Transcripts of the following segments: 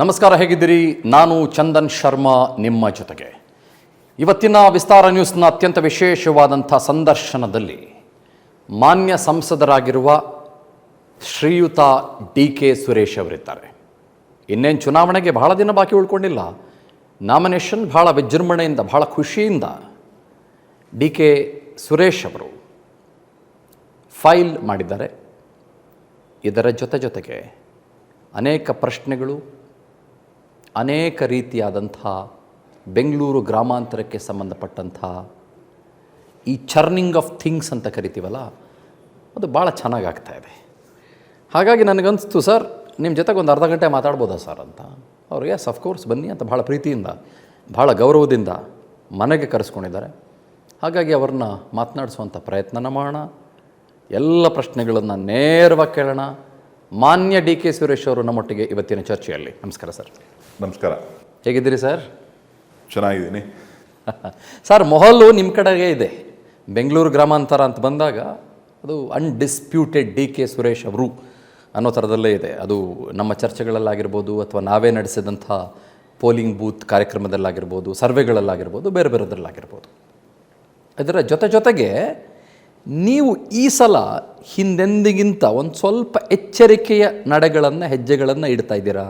ನಮಸ್ಕಾರ, ಹೇಗಿದ್ದೀರಿ? ನಾನು ಚಂದನ್ ಶರ್ಮಾ ನಿಮ್ಮ ಜೊತೆಗೆ. ಇವತ್ತಿನ ವಿಸ್ತಾರ ನ್ಯೂಸ್ನ ಅತ್ಯಂತ ವಿಶೇಷವಾದಂಥ ಸಂದರ್ಶನದಲ್ಲಿ ಮಾನ್ಯ ಸಂಸದರಾಗಿರುವ ಶ್ರೀಯುತ ಡಿ ಕೆ ಸುರೇಶ್ ಅವರಿದ್ದಾರೆ. ಇನ್ನೇನು ಚುನಾವಣೆಗೆ ಬಹಳ ದಿನ ಬಾಕಿ ಉಳ್ಕೊಂಡಿಲ್ಲ. ನಾಮಿನೇಷನ್ ಬಹಳ ವಿಜೃಂಭಣೆಯಿಂದ, ಬಹಳ ಖುಷಿಯಿಂದ ಡಿ ಕೆ ಸುರೇಶ್ ಅವರು ಫೈಲ್ ಮಾಡಿದ್ದಾರೆ. ಇದರ ಜೊತೆ ಜೊತೆಗೆ ಅನೇಕ ಪ್ರಶ್ನೆಗಳು ಅನೇಕ ರೀತಿಯಾದಂಥ ಬೆಂಗಳೂರು ಗ್ರಾಮಾಂತರಕ್ಕೆ ಸಂಬಂಧಪಟ್ಟಂಥ ಈ ಚರ್ನಿಂಗ್ ಆಫ್ ಥಿಂಗ್ಸ್ ಅಂತ ಕರಿತೀವಲ್ಲ, ಅದು ಭಾಳ ಚೆನ್ನಾಗಿ ಆಗ್ತಾ ಇದೆ. ಹಾಗಾಗಿ ನನಗನ್ನಿಸ್ತು ಸರ್ ನಿಮ್ಮ ಜೊತೆಗೆ ಒಂದು ಅರ್ಧ ಗಂಟೆ ಮಾತಾಡ್ಬೋದಾ ಸರ್ ಅಂತ? ಅವ್ರಿಗೆ ಎಸ್ ಅಫ್ಕೋರ್ಸ್ ಬನ್ನಿ ಅಂತ ಭಾಳ ಪ್ರೀತಿಯಿಂದ, ಭಾಳ ಗೌರವದಿಂದ ಮನೆಗೆ ಕರೆಸ್ಕೊಂಡಿದ್ದಾರೆ. ಹಾಗಾಗಿ ಅವ್ರನ್ನ ಮಾತನಾಡಿಸುವಂಥ ಪ್ರಯತ್ನನ ಮಾಡೋಣ. ಎಲ್ಲ ಪ್ರಶ್ನೆಗಳನ್ನು ನೇರವಾಗಿ ಕೇಳೋಣ. ಮಾನ್ಯ ಡಿ ಕೆ ಸುರೇಶ್ ಅವರು ನಮ್ಮೊಟ್ಟಿಗೆ ಇವತ್ತಿನ ಚರ್ಚೆಯಲ್ಲಿ. ನಮಸ್ಕಾರ ಸರ್. ನಮಸ್ಕಾರ. ಹೇಗಿದ್ದೀರಿ ಸರ್? ಚೆನ್ನಾಗಿದ್ದೀನಿ. ಸರ್ ಮೊಹಲ್ಲು ನಿಮ್ಮ ಕಡೆಗೆ ಇದೆ. ಬೆಂಗಳೂರು ಗ್ರಾಮಾಂತರ ಅಂತ ಬಂದಾಗ ಅದು ಅನ್ಡಿಸ್ಪ್ಯೂಟೆಡ್ ಡಿ ಕೆ ಸುರೇಶ್ ಅವರು ಅನ್ನೋ ಥರದಲ್ಲೇ ಇದೆ. ಅದು ನಮ್ಮ ಚರ್ಚೆಗಳಲ್ಲಾಗಿರ್ಬೋದು ಅಥವಾ ನಾವೇ ನಡೆಸಿದಂಥ ಪೋಲಿಂಗ್ ಬೂತ್ ಕಾರ್ಯಕ್ರಮದಲ್ಲಾಗಿರ್ಬೋದು ಸರ್ವೆಗಳಲ್ಲಾಗಿರ್ಬೋದು ಬೇರೆ ಬೇರೆದ್ರಲ್ಲಾಗಿರ್ಬೋದು. ಅದರ ಜೊತೆ ಜೊತೆಗೆ ನೀವು ಈ ಸಲ ಹಿಂದೆಂದಿಗಿಂತ ಒಂದು ಸ್ವಲ್ಪ ಎಚ್ಚರಿಕೆಯ ನಡೆಗಳನ್ನು ಹೆಜ್ಜೆಗಳನ್ನು ಇಡ್ತಾ ಇದ್ದೀರಾ?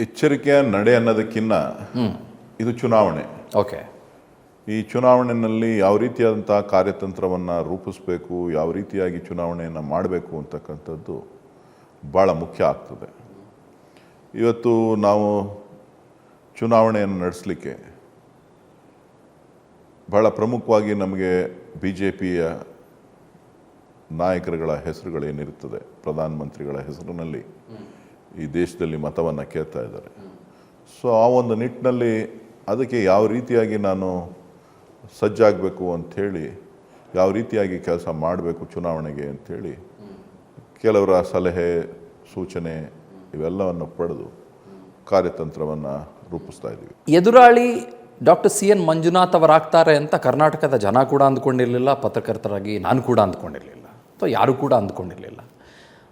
ಎಚ್ಚರಿಕೆಯ ನಡೆ ಅನ್ನೋದಕ್ಕಿನ್ನ ಇದು ಚುನಾವಣೆ. ಓಕೆ. ಈ ಚುನಾವಣೆಯಲ್ಲಿ ಯಾವ ರೀತಿಯಾದಂಥ ಕಾರ್ಯತಂತ್ರವನ್ನು ರೂಪಿಸಬೇಕು ಯಾವ ರೀತಿಯಾಗಿ ಚುನಾವಣೆಯನ್ನು ಮಾಡಬೇಕು ಅಂತಕ್ಕಂಥದ್ದು ಭಾಳ ಮುಖ್ಯ ಆಗ್ತದೆ. ಇವತ್ತು ನಾವು ಚುನಾವಣೆಯನ್ನು ನಡೆಸಲಿಕ್ಕೆ ಬಹಳ ಪ್ರಮುಖವಾಗಿ ನಮಗೆ ಬಿ ಜೆ ಪಿಯ ನಾಯಕರುಗಳ ಹೆಸರುಗಳೇನಿರುತ್ತದೆ ಪ್ರಧಾನಮಂತ್ರಿಗಳ ಹೆಸರಿನಲ್ಲಿ. ಈ ದೇಶದಲ್ಲಿ ಮತವನ್ನು ಕೇಳ್ತಾ ಇದ್ದಾರೆ. ಸೊ ಆ ಒಂದು ನಿಟ್ಟಿನಲ್ಲಿ ಅದಕ್ಕೆ ಯಾವ ರೀತಿಯಾಗಿ ನಾನು ಸಜ್ಜಾಗಬೇಕು ಅಂಥೇಳಿ, ಯಾವ ರೀತಿಯಾಗಿ ಕೆಲಸ ಮಾಡಬೇಕು ಚುನಾವಣೆಗೆ ಅಂಥೇಳಿ ಕೆಲವರ ಸಲಹೆ, ಸೂಚನೆ ಇವೆಲ್ಲವನ್ನು ಪಡೆದು ಕಾರ್ಯತಂತ್ರವನ್ನು ರೂಪಿಸ್ತಾ ಇದ್ದೀವಿ. ಎದುರಾಳಿ ಡಾಕ್ಟರ್ ಸಿ ಎನ್ ಮಂಜುನಾಥ್ ಅವರಾಗ್ತಾರೆ ಅಂತ ಕರ್ನಾಟಕದ ಜನ ಕೂಡ ಅಂದ್ಕೊಂಡಿರಲಿಲ್ಲ, ಪತ್ರಕರ್ತರಾಗಿ ನಾನು ಕೂಡ ಅಂದ್ಕೊಂಡಿರಲಿಲ್ಲ. ಅಥವಾ ಯಾರೂ ಕೂಡ ಅಂದ್ಕೊಂಡಿರಲಿಲ್ಲ.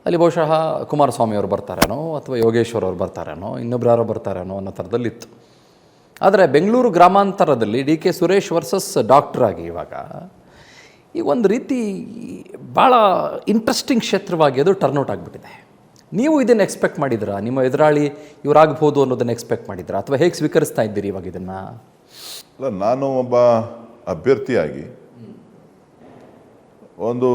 ಅಲ್ಲಿ ಬಹುಶಃ ಕುಮಾರಸ್ವಾಮಿ ಅವರು ಬರ್ತಾರೇನೋ ಅಥವಾ ಯೋಗೇಶ್ವರ್ ಅವರು ಬರ್ತಾರೇನೋ, ಇನ್ನೊಬ್ರು ಯಾರೋ ಬರ್ತಾರೇನೋ ಅನ್ನೋ ಥರದಲ್ಲಿತ್ತು. ಆದರೆ Bengaluru ಗ್ರಾಮಾಂತರದಲ್ಲಿ D K Suresh versus doctor ಆಗಿ ಇವಾಗ ಈ ಒಂದು ರೀತಿ ಭಾಳ ಇಂಟ್ರೆಸ್ಟಿಂಗ್ ಕ್ಷೇತ್ರವಾಗಿ ಅದು ಟರ್ನ್ಔಟ್ ಆಗಿಬಿಟ್ಟಿದೆ. ನೀವು ಇದನ್ನು ಎಕ್ಸ್ಪೆಕ್ಟ್ ಮಾಡಿದ್ರಾ? ನಿಮ್ಮ ಎದುರಾಳಿ ಇವರಾಗ್ಬೋದು ಅನ್ನೋದನ್ನು ಎಕ್ಸ್ಪೆಕ್ಟ್ ಮಾಡಿದ್ರಾ? ಅಥವಾ ಹೇಗೆ ಸ್ವೀಕರಿಸ್ತಾ ಇದ್ದೀರಿ ಇವಾಗ ಇದನ್ನು? ಅಲ್ಲ, ನಾನು ಒಬ್ಬ ಅಭ್ಯರ್ಥಿಯಾಗಿ ಒಂದು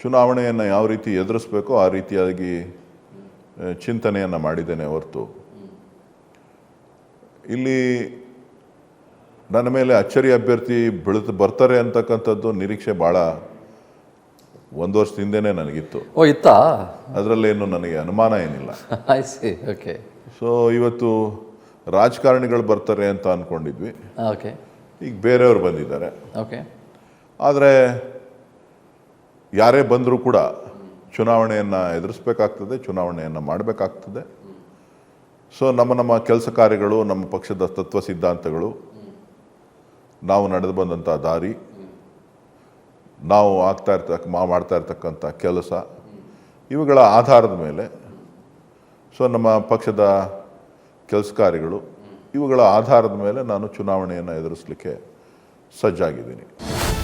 ಚುನಾವಣೆಯನ್ನು ಯಾವ ರೀತಿ ಎದುರಿಸ್ಬೇಕೋ ಆ ರೀತಿಯಾಗಿ ಚಿಂತನೆಯನ್ನು ಮಾಡಿದ್ದೇನೆ ಹೊರತು. ಇಲ್ಲಿ ನನ್ನ ಮೇಲೆ ಅಚ್ಚರಿ ಅಭ್ಯರ್ಥಿ ಬೆಳೆದು ಬರ್ತಾರೆ ಅಂತಕ್ಕಂಥದ್ದು ನಿರೀಕ್ಷೆ ಭಾಳ ಒಂದು ವರ್ಷದ ಹಿಂದೆನೇ ನನಗಿತ್ತು. ಓ ಇತ್ತಾ? ಅದರಲ್ಲೇನು ನನಗೆ ಅನುಮಾನ ಏನಿಲ್ಲ. ಓಕೆ ಸೊ ಇವತ್ತು ರಾಜಕಾರಣಿಗಳು ಬರ್ತಾರೆ ಅಂತ ಅಂದ್ಕೊಂಡಿದ್ವಿ ಓಕೆ ಈಗ ಬೇರೆಯವರು ಬಂದಿದ್ದಾರೆ. ಓಕೆ ಆದರೆ ಯಾರೇ ಬಂದರೂ ಕೂಡ ಚುನಾವಣೆಯನ್ನು ಎದುರಿಸಬೇಕಾಗ್ತದೆ, ಚುನಾವಣೆಯನ್ನು ಮಾಡಬೇಕಾಗ್ತದೆ. ಸೊ ನಮ್ಮ ನಮ್ಮ ಕೆಲಸ ಕಾರ್ಯಗಳು, ನಮ್ಮ ಪಕ್ಷದ ತತ್ವ ಸಿದ್ಧಾಂತಗಳು, ನಾವು ನಡೆದು ಬಂದಂಥ ದಾರಿ, ನಾವು ಆಗ್ತಾ ಇರ್ತಕ್ಕ ಮಾ, ಮಾಡ್ತಾ ಇರ್ತಕ್ಕಂಥ ಕೆಲಸ, ಇವುಗಳ ಆಧಾರದ ಮೇಲೆ ಸೊ ನಮ್ಮ ಪಕ್ಷದ ಕೆಲಸ ಕಾರ್ಯಗಳು, ಇವುಗಳ ಆಧಾರದ ಮೇಲೆ ನಾನು ಚುನಾವಣೆಯನ್ನು ಎದುರಿಸಲಿಕ್ಕೆ ಸಜ್ಜಾಗಿದ್ದೀನಿ.